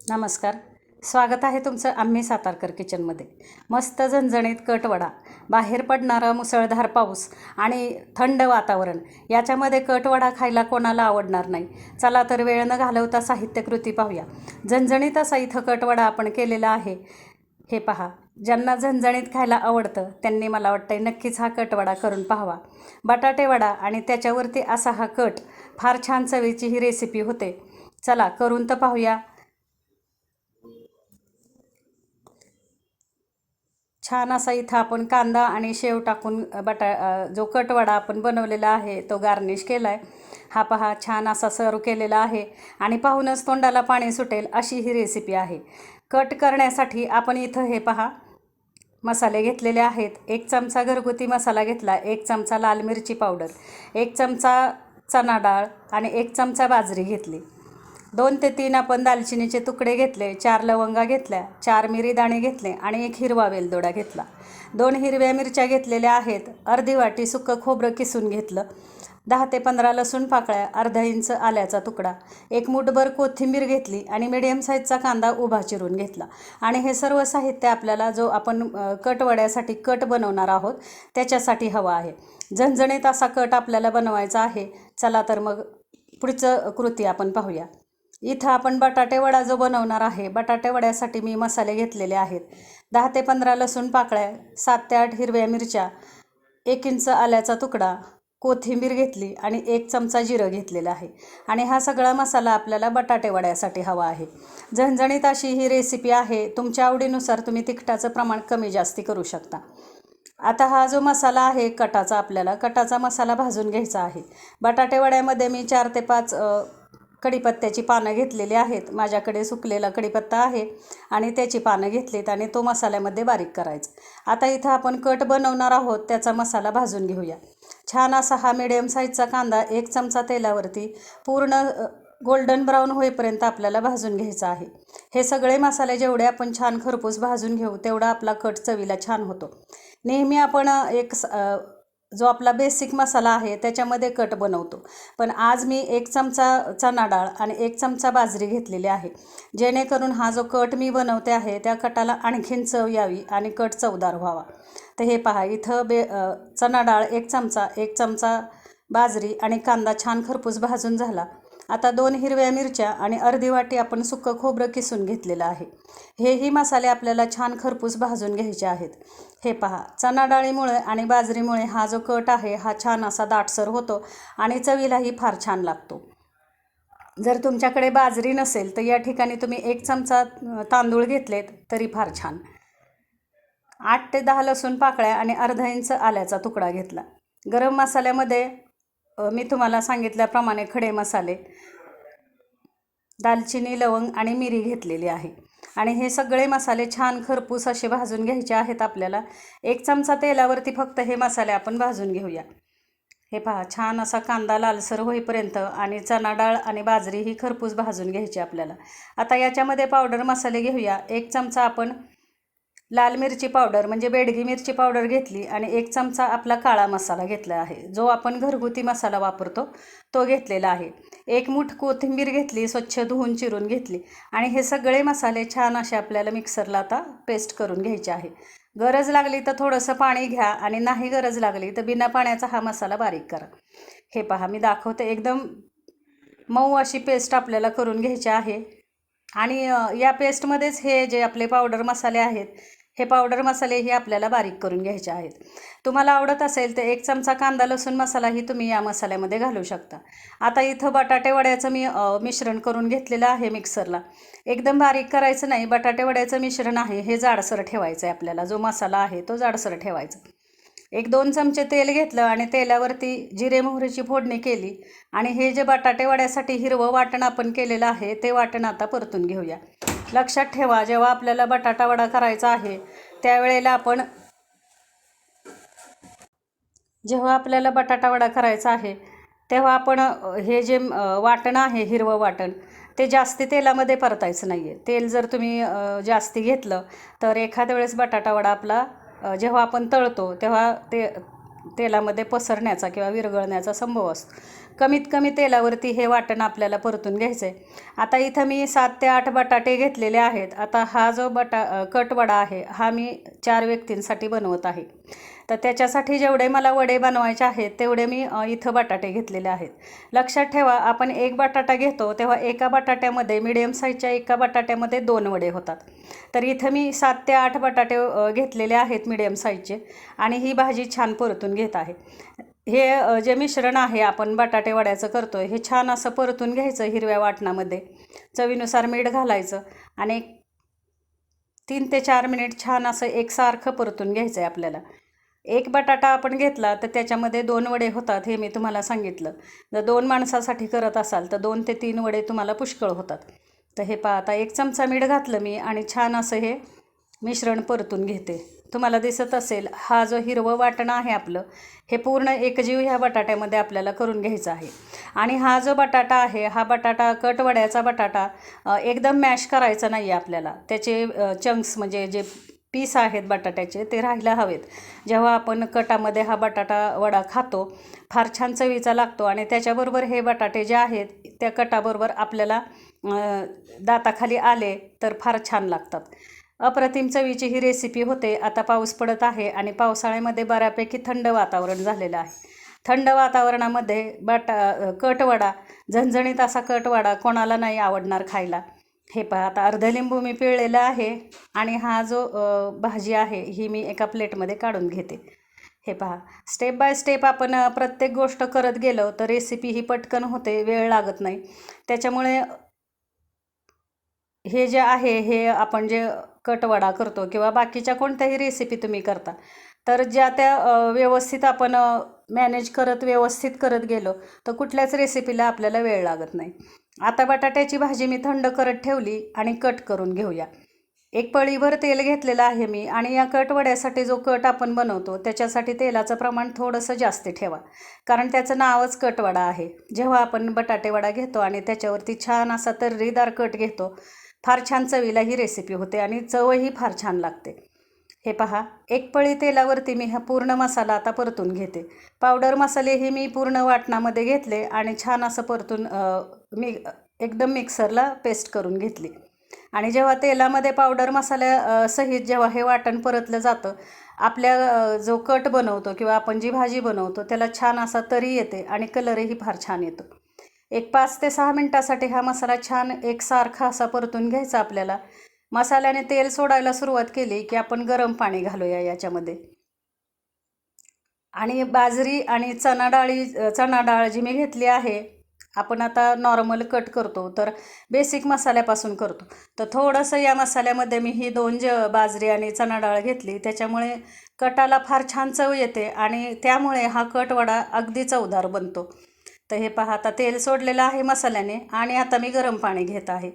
नमस्कार. स्वागत आहे तुमचं आम्ही सातारकर किचनमध्ये. मस्त झणझणीत कटवडा बाहेर पडणारा मुसळधार पाऊस आणि थंड वातावरण याच्यामध्ये कटवडा खायला कोणाला आवडणार नाही. चला तर वेळ न घालवता साहित्यकृती पाहूया. झणझणीत असा इथं कटवडा आपण केलेला आहे. हे पहा ज्यांना झणझणीत खायला आवडतं त्यांनी मला वाटतं नक्कीच हा कटवडा करून पाहावा. बटाटेवडा आणि त्याच्यावरती असा हा कट फार छान चवीची ही रेसिपी होते. चला करून तर पाहूया. छान असा इथं आपण कांदा आणि शेव टाकून बटा जो कटवडा आपण बनवलेला आहे तो गार्निश केला आहे हा पहा छान असा सर्व केलेला आहे आणि पाहूनच तोंडाला पाणी सुटेल अशी ही रेसिपी आहे. कट करण्यासाठी आपण इथं हे पहा मसाले घेतलेले आहेत. एक चमचा घरगुती मसाला घेतला एक चमचा लाल मिरची पावडर एक चमचा चणा डाळ आणि एक चमचा बाजरी घेतली. दोन ते तीन आपण दालचिनीचे तुकडे घेतले चार लवंगा घेतल्या चार मिरी दाणे घेतले आणि एक हिरवा वेलदोडा घेतला. दोन हिरव्या मिरच्या घेतलेल्या आहेत. अर्धी वाटी सुक्कं खोबरं किसून घेतलं. दहा ते पंधरा लसूण पाकळ्या अर्धा इंच आल्याचा तुकडा. एक मुठभर कोथिंबीर घेतली आणि मिडियम साईजचा कांदा उभा चिरून घेतला. आणि हे सर्व साहित्य आपल्याला जो आपण कटवड्यासाठी कट बनवणार आहोत त्याच्यासाठी हवा आहे. झणझणीत असा कट आपल्याला बनवायचा आहे. चला तर मग पुढचं कृती आपण पाहूया. इथं आपण बटाटेवडा जो बनवणार आहे बटाटेवड्यासाठी मी मसाले घेतलेले आहेत. दहा ते पंधरा लसूण पाकळ्या सात ते आठ हिरव्या मिरच्या एक इंच आल्याचा तुकडा कोथिंबीर घेतली आणि एक चमचा जिरं घेतलेलं आहे. आणि हा सगळा मसाला आपल्याला बटाटेवड्यासाठी हवा आहे. झणझणीत अशी ही रेसिपी आहे तुमच्या आवडीनुसार तुम्ही तिखटाचं प्रमाण कमी जास्ती करू शकता. आता हा जो मसाला आहे कटाचा आपल्याला कटाचा मसाला भाजून घ्यायचा आहे. बटाटेवड्यामध्ये मी चार ते पाच कढीपत्त्याची पानं घेतलेली आहेत. माझ्याकडे सुकलेला कढीपत्ता आहे आणि त्याची पानं घेतलीत आणि तो मसाल्यामध्ये बारीक करायचा. आता इथं आपण कट बनवणार आहोत. त्याचा मसाला भाजून घेऊया. छान असा हा मिडियम साईजचा कांदा एक चमचा तेलावरती पूर्ण गोल्डन ब्राऊन होईपर्यंत आपल्याला भाजून घ्यायचं आहे. हे सगळे मसाले जेवढे आपण छान खरपूस भाजून घेऊ तेवढा आपला कट चवीला छान होतो. नेहमी आपण एक स- जो आपला बेसिक मसाला आहे त्याच्यामध्ये कट बनवतो. पण आज मी एक चमचा चणा डाळ आणि एक चमचा बाजरी घेतलेली आहे. जेणेकरून हा जो कट मी बनवते आहे त्या कटाला आणखीन चव यावी आणि कट चवदार व्हावा. तर हे पहा इथं बे चणा डाळ एक चमचा एक चमचा बाजरी आणि कांदा छान खरपूस भाजून झाला. आता दोन हिरव्या मिरच्या आणि अर्धी वाटी आपण सुकं खोबरं किसून घेतलेलं आहे. हेही मसाले आपल्याला छान खरपूस भाजून घ्यायचे आहेत. हे पहा चणा डाळीमुळे आणि बाजरीमुळे हा जो कट आहे हा छान असा दाटसर होतो आणि चवीलाही फार छान लागतो. जर तुमच्याकडे बाजरी नसेल तर या ठिकाणी तुम्ही एक चमचा तांदूळ घेतलेत तरी फार छान. आठ ते दहा लसूण पाकळ्या आणि अर्धा इंच आल्याचा तुकडा घेतला. गरम मसाल्यामध्ये मी तुम्हाला सांगितल्याप्रमाणे खडे मसाले दालचिनी लवंग आणि मिरी घेतलेली आहे. आणि हे सगळे मसाले छान खरपूस असे भाजून घ्यायचे आहेत आपल्याला. एक चमचा तेलावरती फक्त हे मसाले आपण भाजून घेऊया. हे पहा छान असा कांदा लालसर होईपर्यंत आणि चणा डाळ आणि बाजरी ही खरपूस भाजून घ्यायची आपल्याला. आता याच्यामध्ये पावडर मसाले घेऊया. एक चमचा आपण लाल मिरची पावडर म्हणजे बेडगी मिरची पावडर घेतली आणि एक चमचा आपला काळा मसाला घेतला आहे. जो आपण घरगुती मसाला वापरतो तो घेतलेला आहे. एक मुठ कोथिंबीर घेतली स्वच्छ धुवून चिरून घेतली आणि हे सगळे मसाले छान असे आपल्याला मिक्सरला आता पेस्ट करून घ्यायचे आहे. गरज लागली तर थोडंसं पाणी घ्या आणि नाही गरज लागली तर बिना पाण्याचा हा मसाला बारीक करा. हे पहा मी दाखवते. एकदम मऊ अशी पेस्ट आपल्याला करून घ्यायची आहे. आणि या पेस्टमध्येच हे जे आपले पावडर मसाले आहेत हे पावडर मसालेही आपल्याला बारीक करून घ्यायचे आहेत. तुम्हाला आवडत असेल तर एक चमचा कांदा लसूण मसालाही तुम्ही या मसाल्यामध्ये घालू शकता. आता इथं बटाटे वड्याचं मी मिश्रण करून घेतलेलं आहे मिक्सरला एकदम बारीक करायचं नाही बटाटे वड्याचं मिश्रण आहे हे जाडसर ठेवायचं आहे आपल्याला. जो मसाला आहे तो जाडसर ठेवायचा. एक दोन चमचे तेल घेतलं आणि तेलावरती जिरे मोहरीची फोडणी केली आणि हे जे बटाटे वड्यासाठी हिरवं वाटण आपण केलेलं आहे ते वाटण आता परतून घेऊया. लक्षात ठेवा जेव्हा आपल्याला बटाटा वडा करायचा आहे त्यावेळेला आपण जेव्हा आपल्याला बटाटा वडा करायचा आहे तेव्हा आपण हे जे वाटण आहे हिरवं वाटण ते जास्ती तेलामध्ये परतायचं नाही आहे तेल जर तुम्ही जास्ती घेतलं तर एखाद्या वेळेस बटाटा वडा आपला जेव्हा आपण तळतो तेव्हा ते तेलामध्ये पसरण्याचा किंवा विरघळण्याचा संभव असतो. कमीत कमी तेलावरती हे वाटण आपल्याला परतून घ्यायचं आहे आता इथं मी सात ते आठ बटाटे घेतलेले आहेत. आता हा जो बटा कटवडा आहे हा मी चार व्यक्तींसाठी बनवत आहे. तर त्याच्यासाठी जेवढे मला वडे बनवायचे आहेत तेवढे मी इथं बटाटे घेतलेले आहेत. लक्षात ठेवा आपण एक बटाटा घेतो तेव्हा एका बटाट्यामध्ये मिडियम साईजच्या एका बटाट्यामध्ये दोन वडे होतात. तर इथं मी सात ते आठ बटाटे घेतलेले आहेत मिडियम साईजचे आणि ही भाजी छान परतून घेत आहे. हे जे मिश्रण आहे आपण बटाटे वड्याचं करतो आहे हे छान असं परतून घ्यायचं हिरव्या वाटणामध्ये. चवीनुसार मीठ घालायचं आणि तीन ते चार मिनिट छान असं एकसारखं परतून घ्यायचं आहे आपल्याला. एक बटाटा आपण घेतला तर त्याच्यामध्ये दोन वडे होतात हे मी तुम्हाला सांगितलं. जर दोन माणसासाठी करत असाल तर दोन ते तीन वडे तुम्हाला पुष्कळ होतात. तर हे पहा आता एक चमचा मीठ घातलं मी आणि छान असं हे मिश्रण परतून घेते. तुम्हाला दिसत असेल हा जो हिरवं वाटणं आहे आपलं हे पूर्ण एकजीव ह्या बटाट्यामध्ये आपल्याला करून घ्यायचा आहे. आणि हा जो बटाटा आहे हा बटाटा कटवड्याचा बटाटा एकदम मॅश करायचा नाही आहे आपल्याला. त्याचे चंक्स म्हणजे जे पीस आहेत बटाट्याचे ते राहायला हवेत. जेव्हा आपण कटामध्ये हा बटाटा वडा खातो फार छान चवीचा लागतो आणि त्याच्याबरोबर हे बटाटे जे आहेत त्या कटाबरोबर आपल्याला दाताखाली आले तर फार छान लागतात. अप्रतिम चवीची ही रेसिपी होते. आता पाऊस पडत आहे आणि पावसाळ्यामध्ये बऱ्यापैकी थंड वातावरण झालेलं आहे. थंड वातावरणामध्ये बटा कटवडा झणझणीत असा कटवडा कोणाला नाही आवडणार खायला. हे पहा आता अर्ध लिंबू मी पिळलेलं आहे आणि हा जो भाजी आहे ही मी एका प्लेटमध्ये काढून घेते. हे पहा स्टेप बाय स्टेप आपण प्रत्येक गोष्ट करत गेलो तर रेसिपी ही पटकन होते वेळ लागत नाही. त्याच्यामुळे हे जे आहे हे आपण जे कटवडा करतो किंवा बाकीच्या कोणत्याही रेसिपी तुम्ही करता तर ज्या त्या व्यवस्थित आपण मॅनेज करत व्यवस्थित करत गेलो तर कुठल्याच रेसिपीला आपल्याला वेळ लागत नाही. आता बटाट्याची भाजी मी थंड करत ठेवली आणि कट करून घेऊया. एक पळीभर तेल घेतलेलं आहे मी आणि या कटवड्यासाठी जो कट आपण बनवतो त्याच्यासाठी तेलाचं प्रमाण थोडंसं जास्त ठेवा. कारण त्याचं नावच कटवडा आहे. जेव्हा आपण बटाटेवडा घेतो आणि त्याच्यावरती छान असा तर्रीदार कट घेतो फार छान चवीला ही रेसिपी होते आणि चवही फार छान लागते. हे पहा एक पळी तेलावरती मी हा पूर्ण मसाला आता परतून घेते. पावडर मसाले हे मी पूर्ण वाटणामध्ये घेतले आणि छान असं परतून मी एकदम मिक्सरला पेस्ट करून घेतली. आणि जेव्हा तेलामध्ये पावडर मसाल्या सहित जेव्हा हे वाटण परतलं जातं आपल्या जो कट बनवतो किंवा आपण जी भाजी बनवतो त्याला छान असा तरी येते आणि कलरही फार छान येतो. एक पाच ते सहा मिनटासाठी हा मसाला छान एकसारखा असा परतून घ्यायचा आपल्याला. मसाल्याने तेल सोडायला सुरुवात केली की आपण गरम पाणी घालूया याच्यामध्ये. आणि बाजरी आणि चणा डाळी चणा डाळ जी मी घेतली आहे आपण आता नॉर्मल कट करतो तर बेसिक मसाल्यापासून करतो. तर थोडंसं या मसाल्यामध्ये मी ही दोन ज बाजरी आणि चणा डाळ घेतली. त्याच्यामुळे कटाला फार छान चव येते आणि त्यामुळे हा कट वडा अगदी चवदार बनतो. तर हे पहा आता तेल सोडलेलं आहे मसाल्याने आणि आता मी गरम पाणी घेत आहे.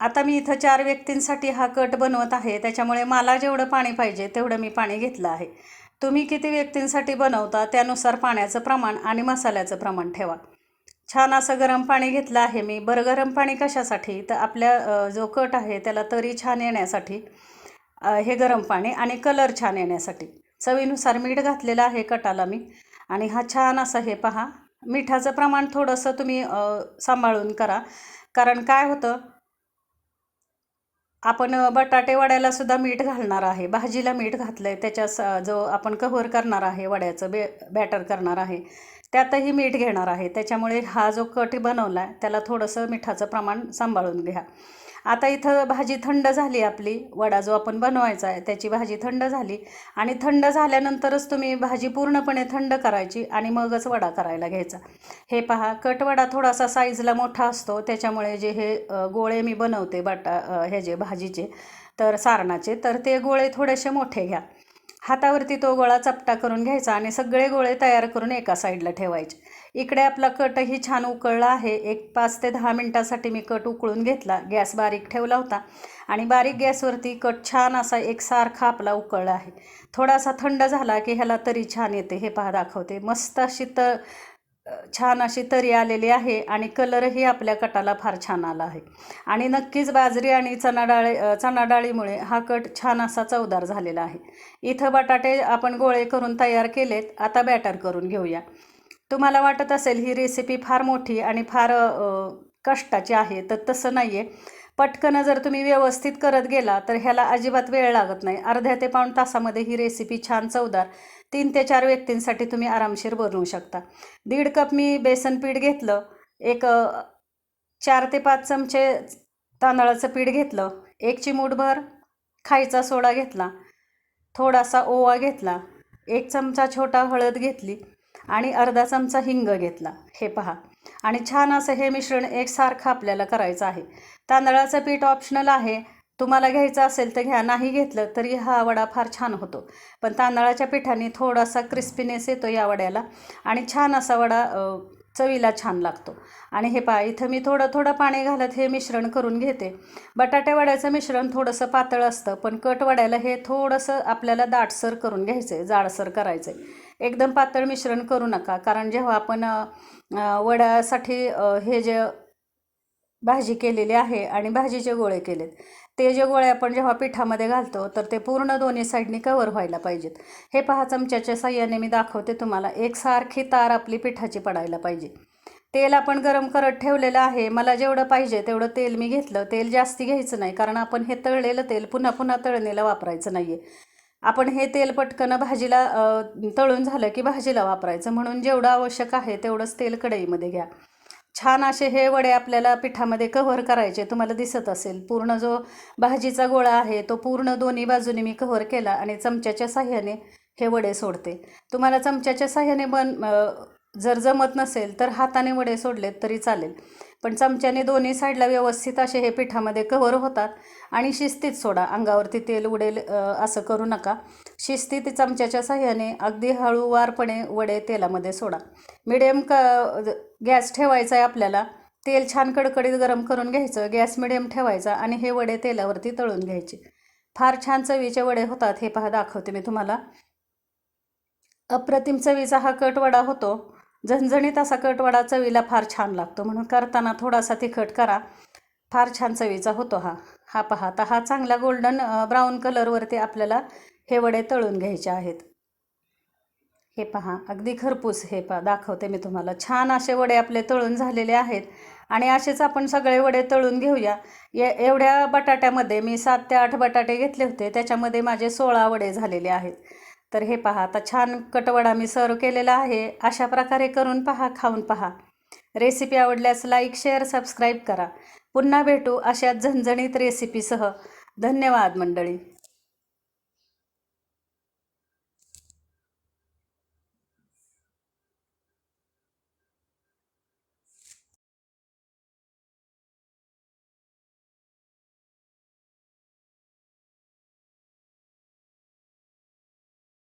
आता मी इथं चार व्यक्तींसाठी हा कट बनवत आहे. त्याच्यामुळे मला जेवढं पाणी पाहिजे तेवढं मी पाणी घेतलं आहे. तुम्ही किती व्यक्तींसाठी बनवता त्यानुसार पाण्याचं प्रमाण आणि मसाल्याचं प्रमाण ठेवा. छान असं गरम पाणी घेतलं आहे मी. बरं गरम पाणी कशासाठी? तर आपल्या जो कट आहे त्याला तरी छान येण्यासाठी हे गरम पाणी आणि कलर छान येण्यासाठी. चवीनुसार मीठ घातलेलं आहे कटाला मी. आणि हा छान असा हे पहा. मिठाचं प्रमाण थोडंसं तुम्ही सांभाळून करा. कारण काय होतं? आपण बटाटे वड्याला सुद्धा मीठ घालणार आहे. भाजीला मीठ घातलं आहे त्याच्या स जो आपण कव्हर करणार आहे वड्याचं बे बॅटर करणार आहे त्यातही मीठ घेणार आहे. त्याच्यामुळे हा जो कट बनवला आहे त्याला थोडंसं मिठाचं प्रमाण सांभाळून घ्या. आता इथं भाजी थंड झाली आपली वडा जो आपण बनवायचा आहे त्याची भाजी थंड झाली. आणि थंड झाल्यानंतरच तुम्ही भाजी पूर्णपणे थंड करायची आणि मगच वडा करायला घ्यायचा. हे पहा कटवडा थोडासा साईजला मोठा असतो त्याच्यामुळे जे हे गोळे मी बनवते बटा हे जे भाजीचे तर सारणाचे तर ते गोळे थोडेसे मोठे घ्या. हातावरती तो गोळा चपटा करून घ्यायचा आणि सगळे गोळे तयार करून एका साईडला ठेवायचे. इकडे आपला कटही छान उकळला आहे. एक पाच ते दहा मिनटासाठी मी कट उकळून घेतला. गॅस बारीक ठेवला होता आणि बारीक गॅसवरती कट छान असा एकसारखा आपला उकळला आहे. थोडासा थंड झाला की ह्याला तरी छान येते. हे पहा दाखवते. मस्त अशी तर छान अशी तरी आलेली आहे आणि कलरही आपल्या कटाला फार छान आला आहे. आणि नक्कीच बाजरी आणि चणा चणाडाळीमुळे डाळीमुळे हा कट छान असा चवदार झालेला आहे. इथं बटाटे आपण गोळे करून तयार केलेत आता बॅटर करून घेऊया. तुम्हाला वाटत असेल ही रेसिपी फार मोठी आणि फार कष्टाची आहे तर तसं नाही आहे पटकन जर तुम्ही व्यवस्थित करत गेला तर ह्याला अजिबात वेळ लागत नाही. अर्ध्या ते पाऊण तासामध्ये ही रेसिपी छान चवदार तीन ते चार व्यक्तींसाठी तुम्ही आरामशीर बनवू शकता. दीड कप मी बेसन पीठ घेतलं एक चार ते पाच चमचे तांदळाचं पीठ घेतलं एक चिमूटभर खायचा सोडा घेतला थोडासा ओवा घेतला एक चमचा छोटा हळद घेतली आणि अर्धा चमचा हिंग घेतला. हे पहा. आणि छान असं हे मिश्रण एकसारखं आपल्याला करायचं आहे. तांदळाचं पीठ ऑप्शनल आहे. तुम्हाला घ्यायचं असेल तर घ्या नाही घेतलं तरी हा वडा फार छान होतो. पण तांदळाच्या पिठाने थोडासा क्रिस्पीनेस येतो या वड्याला आणि छान असा वडा चवीला छान लागतो. आणि हे पहा इथं मी थोडं थोडं पाणी घालत हे मिश्रण करून घेते. बटाटे वड्याचं मिश्रण थोडंसं पातळ असतं पण कट वड्याला हे थोडंसं आपल्याला दाटसर करून घ्यायचं आहे जाडसर करायचं आहे एकदम पातळ मिश्रण करू नका. कारण जेव्हा आपण वड्यासाठी हे जे भाजी केलेली आहे आणि भाजीचे गोळे केलेत ते जे गोळे आपण जेव्हा पिठामध्ये घालतो तर ते पूर्ण दोन्ही साईडनी कवर व्हायला पाहिजेत. हे पहा चमच्याच्या साह्याने मी दाखवते तुम्हाला. एकसारखी तार आपली पिठाची पडायला पाहिजे. तेल आपण गरम करत ठेवलेलं आहे. मला जेवढं पाहिजे तेवढं तेल मी घेतलं. तेल जास्ती घ्यायचं नाही कारण आपण हे तळलेलं तेल पुन्हा पुन्हा तळणीला वापरायचं नाही आहे आपण हे तेल पटकन भाजीला तळून झालं की भाजीला वापरायचं. म्हणून जेवढं आवश्यक आहे तेवढंच तेल कढईमध्ये घ्या. छान असे हे वडे आपल्याला पिठामध्ये कव्हर करायचे तुम्हाला दिसत असेल. पूर्ण जो भाजीचा गोळा आहे तो पूर्ण दोन्ही बाजूने मी कव्हर केला आणि चमच्याच्या साह्याने हे वडे सोडते. तुम्हाला चमच्याच्या साह्याने बन जर जमत नसेल तर हाताने वडे सोडलेत तरी चालेल. पण चमच्याने दोन्ही साईडला व्यवस्थित असे हे पिठामध्ये कव्हर होतात. आणि शिस्तीत सोडा अंगावरती तेल उडेल असं करू नका. शिस्तीत चमच्याच्या साह्याने अगदी हळूवारपणे वडे तेलामध्ये सोडा. मिडियम क गॅस ठेवायचा आहे आपल्याला. तेल छान कडकडीत गरम करून घ्यायचं. गॅस मिडियम ठेवायचा आणि हे वडे तेलावरती तळून घ्यायचे. फार छान चवीचे वडे होतात. हे पहा दाखवते मी तुम्हाला. अप्रतिम चवीचा हा कट वडा होतो. झणझणीत असा कटवडा चवीला फार छान लागतो. म्हणून करताना थोडासा तिखट करा. फार छान चवीचा होतो हा. हा पहा आता हा चांगला गोल्डन ब्राऊन कलरवरती आपल्याला हे वडे तळून घ्यायचे आहेत. हे पहा अगदी खरपूस हे पहा दाखवते मी तुम्हाला. छान असे वडे आपले तळून झालेले आहेत. आणि असेच आपण सगळे वडे तळून घेऊया. ये एवढ्या बटाट्यामध्ये मी सात ते आठ बटाटे घेतले होते. त्याच्यामध्ये माझे सोळा वडे झालेले आहेत. तर हे पहा आता छान कटवडा मी सर्व केलेला आहे. अशा प्रकारे करून पहा खाऊन पहा. रेसिपी आवडल्यास लाईक शेअर सबस्क्राईब करा. पुन्हा भेटू अशा झणझणीत रेसिपीसह. धन्यवाद मंडळी.